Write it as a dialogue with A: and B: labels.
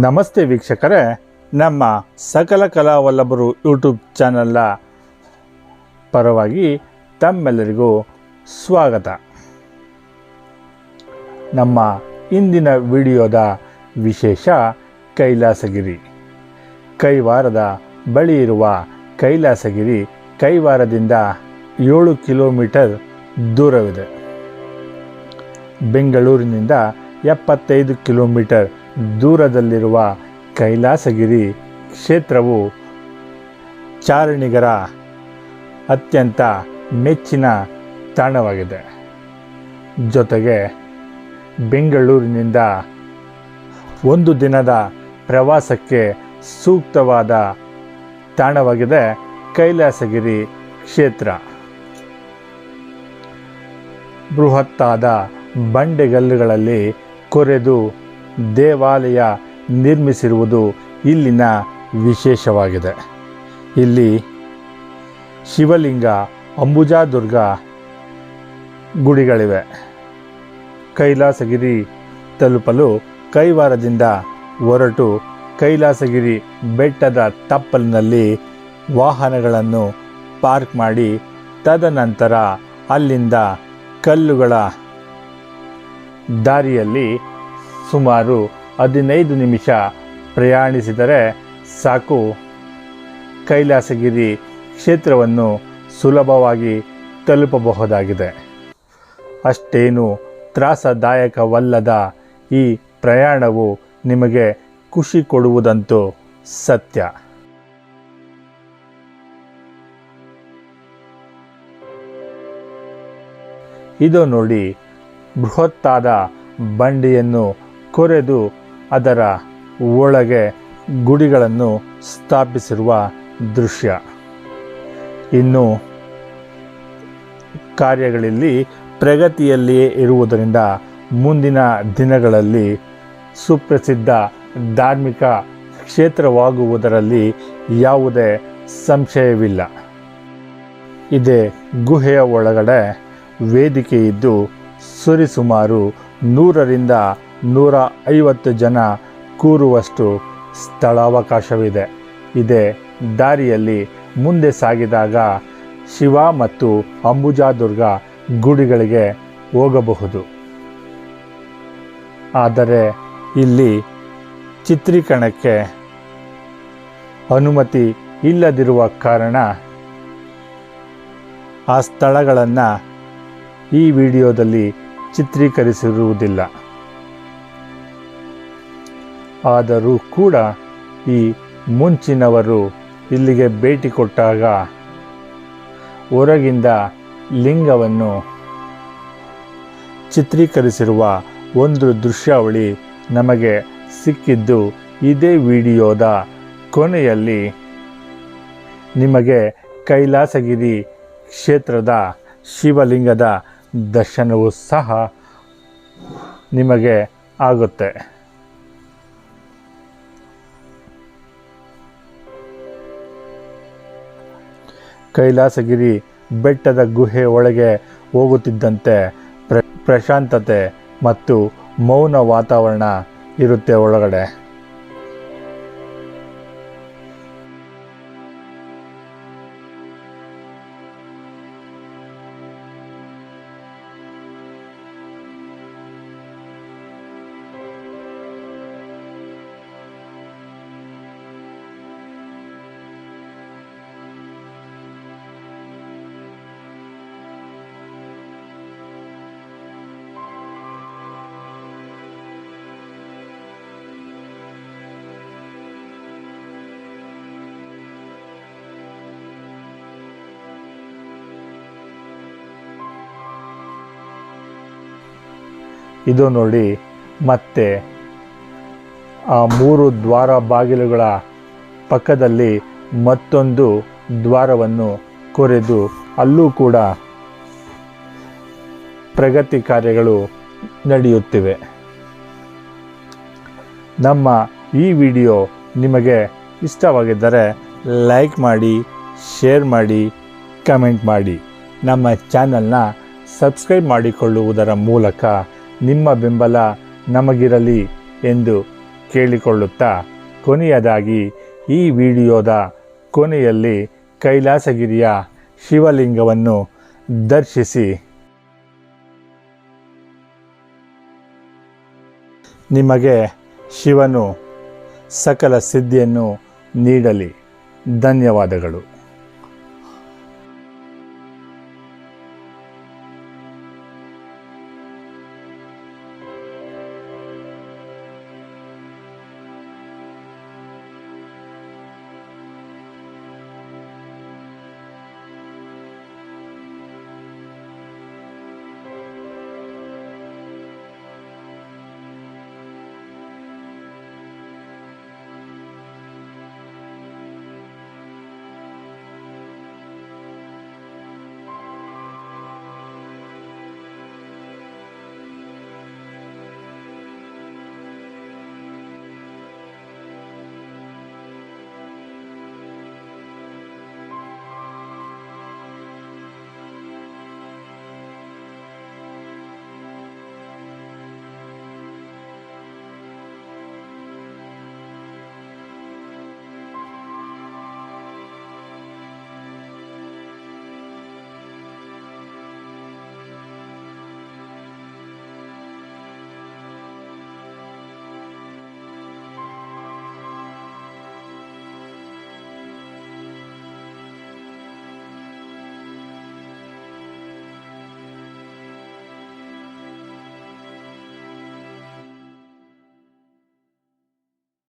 A: ನಮಸ್ತೆ ವೀಕ್ಷಕರೇ, ನಮ್ಮ ಸಕಲ ಕಲಾವಲ್ಲಭರು ಯೂಟ್ಯೂಬ್ ಚಾನಲ್ನ ಪರವಾಗಿ ತಮ್ಮೆಲ್ಲರಿಗೂ ಸ್ವಾಗತ. ನಮ್ಮ ಇಂದಿನ ವಿಡಿಯೋದ ವಿಶೇಷ ಕೈಲಾಸಗಿರಿ. ಕೈವಾರದ ಬಳಿ ಇರುವ ಕೈಲಾಸಗಿರಿ ಕೈವಾರದಿಂದ ಏಳು ಕಿಲೋಮೀಟರ್ ದೂರವಿದೆ. ಬೆಂಗಳೂರಿನಿಂದ ಎಪ್ಪತ್ತೈದು ಕಿಲೋಮೀಟರ್ ದೂರದಲ್ಲಿರುವ ಕೈಲಾಸಗಿರಿ ಕ್ಷೇತ್ರವು ಚಾರಣಿಗರ ಅತ್ಯಂತ ಮೆಚ್ಚಿನ ತಾಣವಾಗಿದೆ. ಜೊತೆಗೆ ಬೆಂಗಳೂರಿನಿಂದ ಒಂದು ದಿನದ ಪ್ರವಾಸಕ್ಕೆ ಸೂಕ್ತವಾದ ತಾಣವಾಗಿದೆ ಕೈಲಾಸಗಿರಿ ಕ್ಷೇತ್ರ. ಬೃಹತ್ತಾದ ಬಂಡೆಗಲ್ಲುಗಳಲ್ಲಿ ಕೊರೆದು ದೇವಾಲಯ ನಿರ್ಮಿಸಿರುವುದು ಇಲ್ಲಿನ ವಿಶೇಷವಾಗಿದೆ. ಇಲ್ಲಿ ಶಿವಲಿಂಗ, ಅಂಬುಜಾದುರ್ಗ ಗುಡಿಗಳಿವೆ. ಕೈಲಾಸಗಿರಿ ತಲುಪಲು ಕೈವಾರದಿಂದ ಹೊರಟು ಕೈಲಾಸಗಿರಿ ಬೆಟ್ಟದ ತಪ್ಪಲಿನಲ್ಲಿ ವಾಹನಗಳನ್ನು ಪಾರ್ಕ್ ಮಾಡಿ, ತದನಂತರ ಅಲ್ಲಿಂದ ಕಲ್ಲುಗಳ ದಾರಿಯಲ್ಲಿ ಸುಮಾರು ಹದಿನೈದು ನಿಮಿಷ ಪ್ರಯಾಣಿಸಿದರೆ ಸಾಕು. ಕೈಲಾಸಗಿರಿ ಕ್ಷೇತ್ರವನ್ನು ಸುಲಭವಾಗಿ ತಲುಪಬಹುದಾಗಿದೆ. ಅಷ್ಟೇನು ತ್ರಾಸದಾಯಕವಲ್ಲದ ಈ ಪ್ರಯಾಣವು ನಿಮಗೆ ಖುಷಿ ಕೊಡುವುದಂತೂ ಸತ್ಯ. ಇದು ನೋಡಿ ಬೃಹತ್ತಾದ ಬಂಡೆಯನ್ನು ಕೊರೆದು ಅದರ ಒಳಗೆ ಗುಡಿಗಳನ್ನು ಸ್ಥಾಪಿಸಿರುವ ದೃಶ್ಯ. ಇನ್ನು ಕಾರ್ಯಗಳಲ್ಲಿ ಪ್ರಗತಿಯಲ್ಲಿಯೇ ಇರುವುದರಿಂದ ಮುಂದಿನ ದಿನಗಳಲ್ಲಿ ಸುಪ್ರಸಿದ್ಧ ಧಾರ್ಮಿಕ ಕ್ಷೇತ್ರವಾಗುವುದರಲ್ಲಿ ಯಾವುದೇ ಸಂಶಯವಿಲ್ಲ. ಇದೇ ಗುಹೆಯ ಒಳಗಡೆ ವೇದಿಕೆ ಇದ್ದು ಸರಿಸುಮಾರು ನೂರರಿಂದ ನೂರ ಐವತ್ತು ಜನ ಕೂರುವಷ್ಟು ಸ್ಥಳಾವಕಾಶವಿದೆ. ಇದೇ ದಾರಿಯಲ್ಲಿ ಮುಂದೆ ಸಾಗಿದಾಗ ಶಿವ ಮತ್ತು ಅಂಬುಜಾದುರ್ಗ ಗುಡಿಗಳಿಗೆ ಹೋಗಬಹುದು. ಆದರೆ ಇಲ್ಲಿ ಚಿತ್ರೀಕರಣಕ್ಕೆ ಅನುಮತಿ ಇಲ್ಲದಿರುವ ಕಾರಣ ಆ ಸ್ಥಳಗಳನ್ನು ಈ ವಿಡಿಯೋದಲ್ಲಿ ಚಿತ್ರೀಕರಿಸಿರುವುದಿಲ್ಲ. ಆದರೂ ಕೂಡ ಈ ಮುಂಚಿನವರು ಇಲ್ಲಿಗೆ ಭೇಟಿ ಕೊಟ್ಟಾಗ ಹೊರಗಿಂದ ಲಿಂಗವನ್ನು ಚಿತ್ರೀಕರಿಸಿರುವ ಒಂದು ದೃಶ್ಯಾವಳಿ ನಮಗೆ ಸಿಕ್ಕಿದ್ದು ಇದೇ ವಿಡಿಯೋದ ಕೊನೆಯಲ್ಲಿ. ನಿಮಗೆ ಕೈಲಾಸಗಿರಿ ಕ್ಷೇತ್ರದ ಶಿವಲಿಂಗದ ದರ್ಶನವೂ ಸಹ ನಿಮಗೆ ಆಗುತ್ತೆ. ಕೈಲಾಸಗಿರಿ ಬೆಟ್ಟದ ಗುಹೆ ಒಳಗೆ ಹೋಗುತ್ತಿದ್ದಂತೆ ಪ್ರ, ಪ್ರಶಾಂತತೆ ಮತ್ತು ಮೌನ ವಾತಾವರಣ ಇರುತ್ತೆ ಒಳಗಡೆ. ಇದು ನೋಡಿ, ಮತ್ತೆ ಆ ಮೂರು ದ್ವಾರ ಬಾಗಿಲುಗಳ ಪಕ್ಕದಲ್ಲಿ ಮತ್ತೊಂದು ದ್ವಾರವನ್ನು ಕೊರೆದು, ಅಲ್ಲೂ ಕೂಡ ಪ್ರಗತಿ ಕಾರ್ಯಗಳು ನಡೆಯುತ್ತಿವೆ. ನಮ್ಮ ಈ ವಿಡಿಯೋ ನಿಮಗೆ ಇಷ್ಟವಾಗಿದ್ದರೆ ಲೈಕ್ ಮಾಡಿ, ಶೇರ್ ಮಾಡಿ, ಕಮೆಂಟ್ ಮಾಡಿ. ನಮ್ಮ ಚಾನಲ್ನ ಸಬ್ಸ್ಕ್ರೈಬ್ ಮಾಡಿಕೊಳ್ಳುವುದರ ಮೂಲಕ ನಿಮ್ಮ ಬೆಂಬಲ ನಮಗಿರಲಿ ಎಂದು ಕೇಳಿಕೊಳ್ಳುತ್ತಾ ಕೊನೆಯದಾಗಿ ಈ ವಿಡಿಯೋದ ಕೊನೆಯಲ್ಲಿ ಕೈಲಾಸಗಿರಿಯ ಶಿವಲಿಂಗವನ್ನು ದರ್ಶಿಸಿ. ನಿಮಗೆ ಶಿವನು ಸಕಲ ಸಿದ್ಧಿಯನ್ನು ನೀಡಲಿ. ಧನ್ಯವಾದಗಳು.